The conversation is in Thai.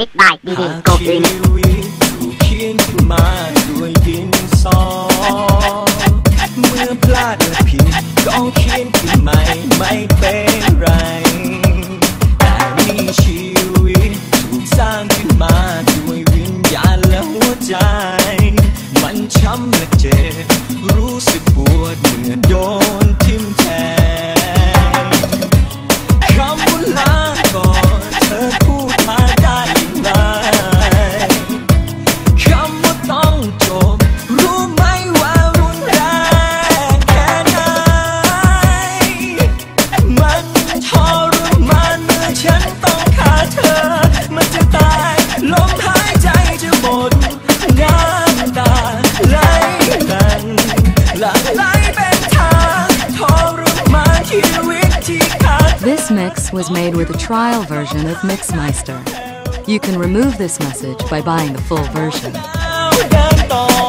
ลิกได้ดีๆโกกรีนชีวิตถูกเขียนขึ้นมาด้วยดินสอเมื่อพลาดและผิดก็เขียนขึ้นใหม่ไม่เป็นไรแต่นี่ชีวิตถูกสร้างขึ้นมาด้วยวิญญาณและหัวใจ มันช้ำและเจ็บรู้สึกปวดเมื่อโดน ฉันต้องขาดเธอ มันจะตายลมหายใจจะหมดน้ำตาไหลหลั่งหลั่งไหลเป็นทางทรมานชีวิตที่ขาด This mix was made with a trial version of Mixmeister. You can remove this message by buying the full version. เดินต่อ